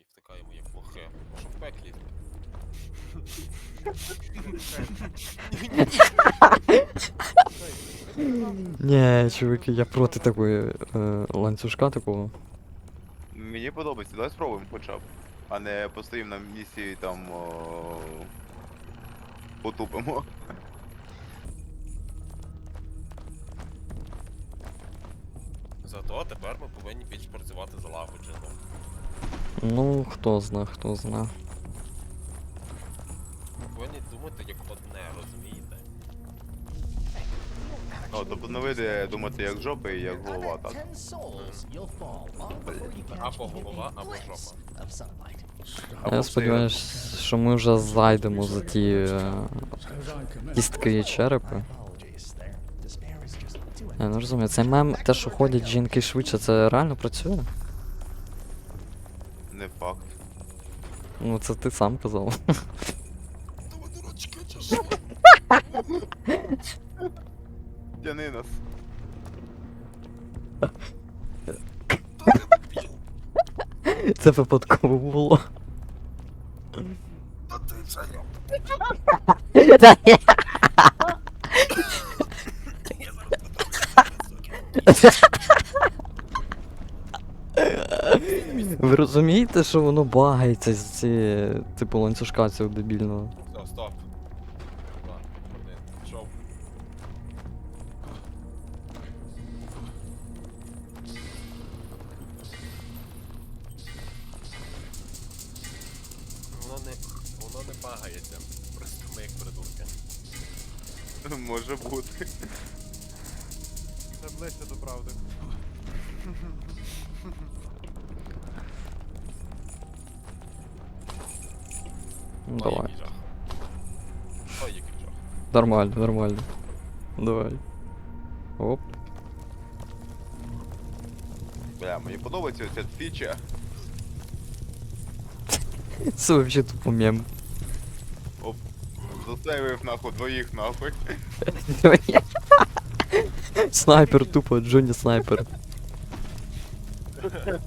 і втикаємо як лохи. Що в пеклі? Ні, чуваки, я проти такої е, ланцюжка такого. Мені подобається, давай спробуємо хоча б. А не постоїмо на місці і там о... потупимо. Зато тепер ми повинні більш працювати залагоджено. Ну, хто зна, хто зна. Повинні думати як одне, розумієте? О, тобто не вийде думати як жопа і як голова, так. Або голова, або жопа. Я сподіваюся, що ми вже зайдемо за ті е, кістки і черепи. Я не розумію, цей мем, те, що ходять жінки швидше, це реально працює? Не факт. Ну це ти сам казав. Тяни нас. Це випадково було. Та ти це я. Ви розумієте, що воно багається з ці, типу, ланцюжка цього дебільного? Все, стоп. Пішов. Воно не. Воно не багається. Просто ми як придурки. Може бути. Це ближче до правди. давай. який жах. Ой, який жах. Нормально, нормально. Давай. Оп. Бля, мені подобається ця фіча. Це вообще тупо мем. Оп. Засейвив нахуй двоїх нахуй. Снайпер тупо, Джонні снайпер.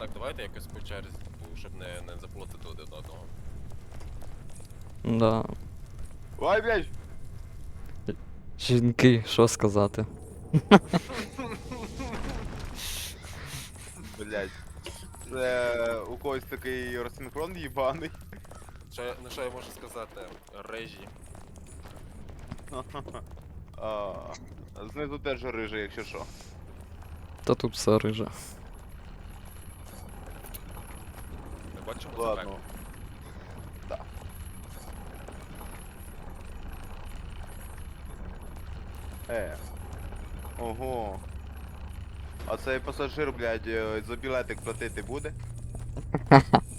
Так, давайте якось по черзі, щоб не, не заплутати один одного. Да. Ой, блядь! Жінки, що сказати? Блядь. Це у когось такий розсинхрон їбаний. Що, я- ну що я можу сказати? Режі. А, знизу теж рижий, якщо що. Та тут все риже. Бачимо це Ладно. пекло. Да. Е. Ого. А цей пасажир, блядь, е, за білетик платити буде?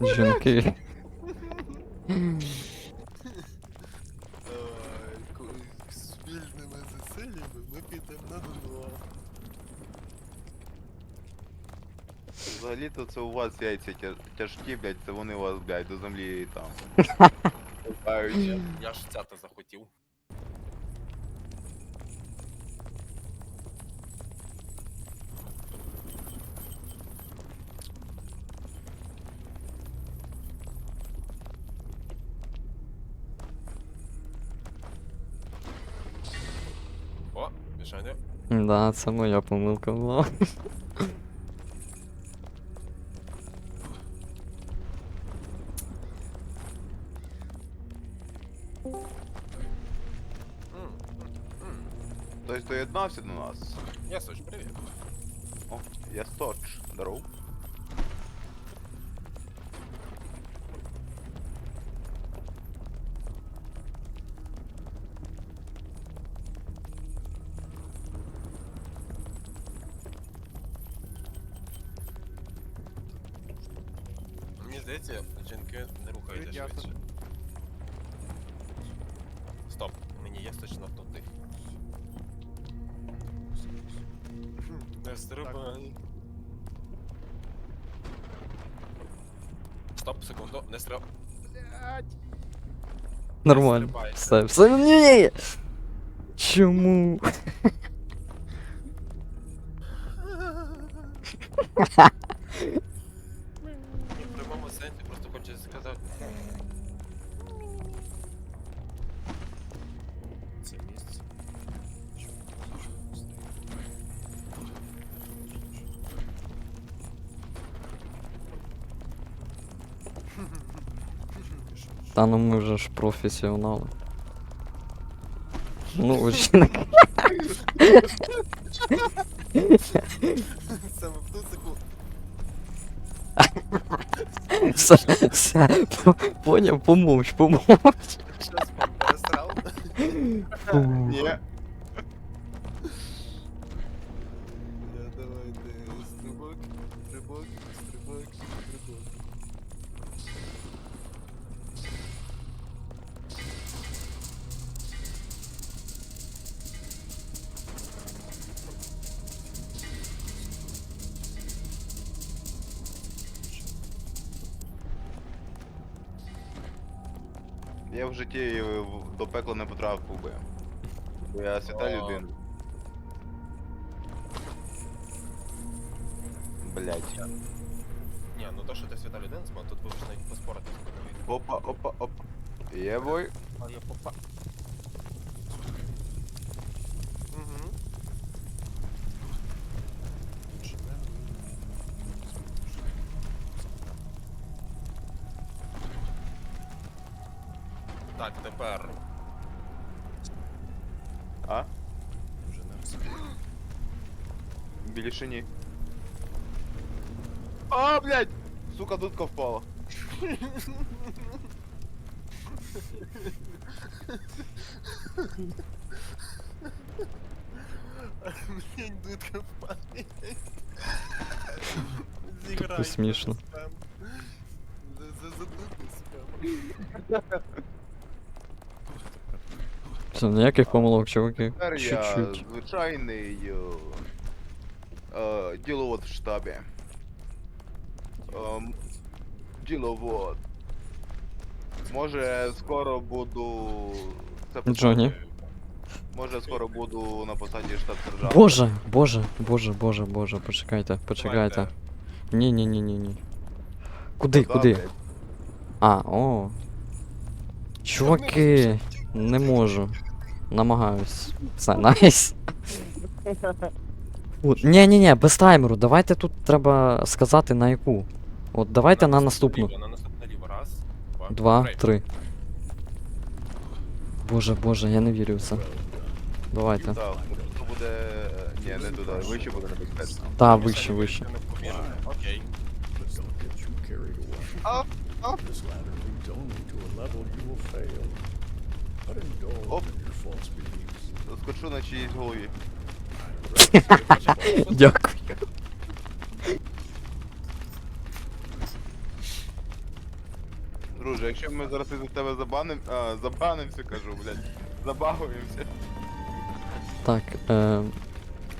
Жінки. Спільними зусиллями ми підемо на дно. Взагалі-то це у вас яйця тя- тяжкі, блядь, це вони у вас, блядь, до землі там. Копають. Я ж цята захотів. Да, це моя помилка була. М, м, м. Хтось доєднався до нас. Я Соч, привіт. О, я Сточ. Здоров. Здається, жінки не рухаються Ясно. швидше. Стоп, мені є точно туди. Не стрибай. Стоп, секунду, не стрибай. Нормально. стрибайте. Все, все. Ні! Чому? Та ну ми вже ж професіонали. Ну, жінок. Саме в ту секунду. Все, все, по- поняв, помовч, помовч. Щас пересрав. Фу. Ні. Я в житті е, в- до пекла не потрапив би. Бо я свята людина. Блять. Ні, ну то, що ти свята людина, зма, тут будеш навіть поспорити тобою. Опа, опа, опа. Є бой. А я попа. тепер. А? Більше ні. А, блядь! Сука, дудка впала. Блін, дудка впаде. Зіграй. Це смішно. спам. За, за, за дудку спам. Все, ніяких помилок, чуваки. Тепер я Чуть-чуть. звичайний е, е, діловод в штабі. Ем, діловод. Може скоро буду. Це Джонні. Може скоро буду на посаді штаб сержанта. Боже, боже, боже, боже, боже, почекайте, почекайте. Ні, ні, ні, ні, ні. Куди, куди? А, о. Чуваки, не можу. Намагаюсь. Все, найс. Ні, ні, ні, без таймеру. Давайте тут треба сказати на яку. От давайте на наступну. ліво, На наступну ліво. Раз, два, Два, три. три. Боже, боже, я не вірю в це. Давайте. Ну, буде. Ні, не туди, вище буде небезпечно. Та, вище, вище. Окей. Оп. Скочу на чиїсь голові. Дякую. Друже, якщо ми зараз із тебе забаним. А, забанимося, кажу, блядь. Забагуємося. Так, е,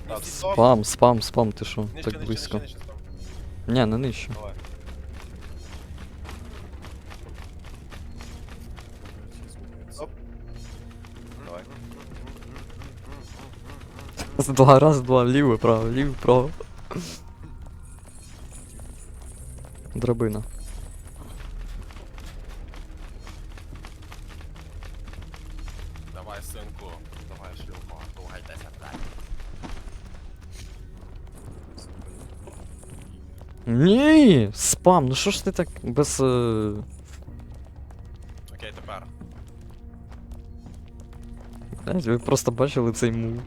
Так, стоп. спам, спам, спам, ти що? Нижче, Так нижче, близько. нижче, нижче, стоп. Ні, не нижче. Давай. Раз, два, раз, два, ліве, право, ліве, право. Драбина. Давай, синку. Давай, шлюхо. Ругайтеся, блядь. Ні, спам, ну що ж ти так без. Е... Окей, тепер. Блядь, ви просто бачили цей мув.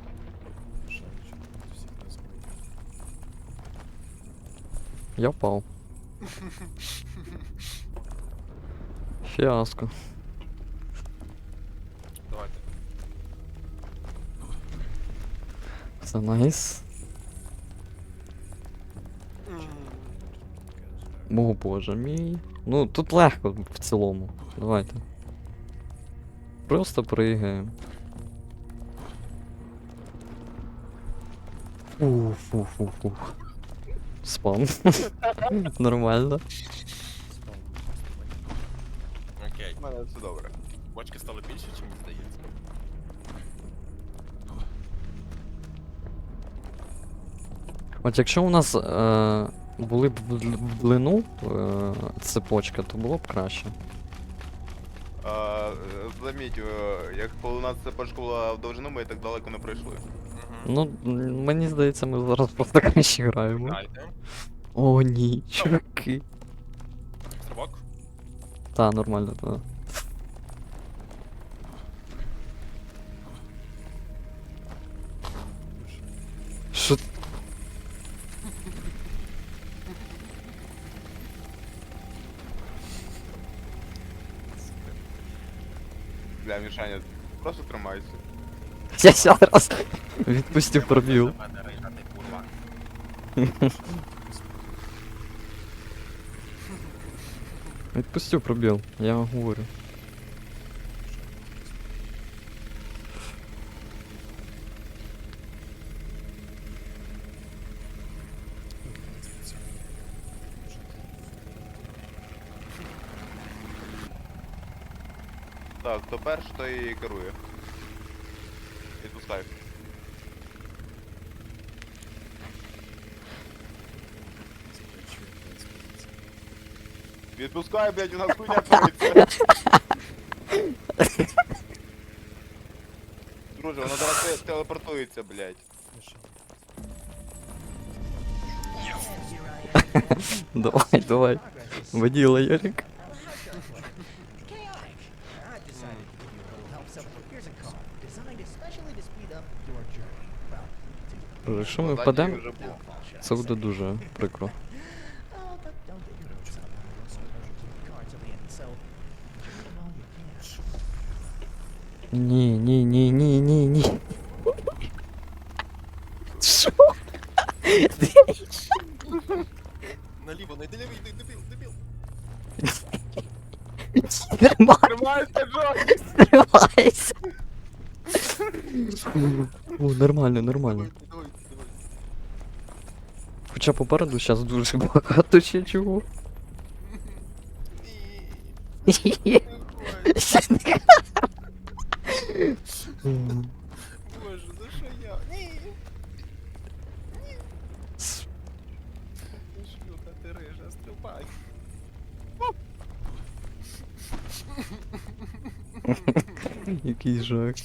Я впав. Фіаско. Давайте. Це найс. О боже мій. Ну, тут легко в цілому. Давайте. Просто пригаємо. Уф, уф, уф, уф. Спам. Нормально. Окей. У мене все добре. Бочки стали більше, чим мені здається. От якщо у нас е, були б в длину е, цепочка, то було б краще. А, е, заміть, е, як коли у нас цепочка була в довжину, ми так далеко не пройшли. Угу. Ну, м, мені здається, ми зараз просто краще граємо. Дайте. О, ні, чуваки. Стрибок. Та, нормально, та. Що? Бля, Мішаня, просто тримайся. Я зараз відпустив пробіл. Відпустив пробіл, я вам говорю. Так, хто перший, той і керує. Відпускай. Відпускай, блядь, у нас хуйня твориться. Друже, вона зараз те- телепортується, блядь. Давай, давай. Воділа, Ярик. End, so give it all you can. Ні, ні, ні, ні, ні, ні. Що? Наліво, не дебіл, йди, дебіл, дебіл. Тримай, Тримайся, Джо! тримайся. О, нормально, нормально. Хоча попереду зараз дуже багато ще чого. Боже, за що я? Ні. Що, та ти рижа, стрибай. Який жах.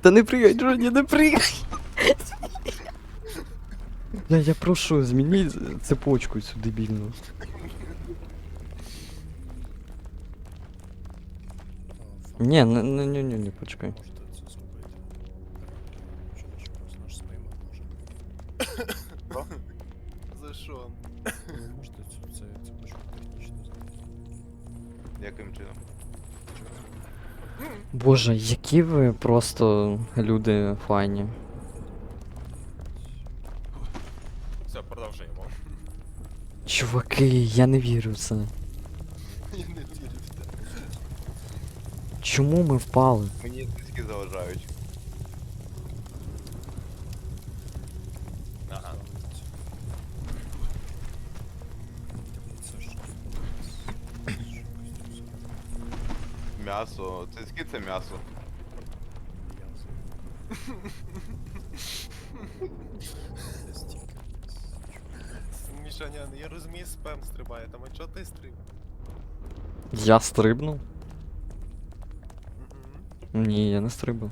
Та не пригай, Джоні, не пригай. Я, я прошу, змініть цепочку цю дебільну. Ні, не, не, не, не, не, почекай. За що? Можете цю це цепочку технічно. Яким чином? Боже, які ви просто люди файні. Все, продовжуємо. Чуваки, я не вірю в це. Я не вірю в те. Чому ми впали? Мені зв'язки заважають. Ага. Це М'ясо. Цицьки це м'ясо. Мішанян, я розумію, спем стрибає, там а чого ти стриб? Я стрибнув? Мгм. Ні, я не стрибав.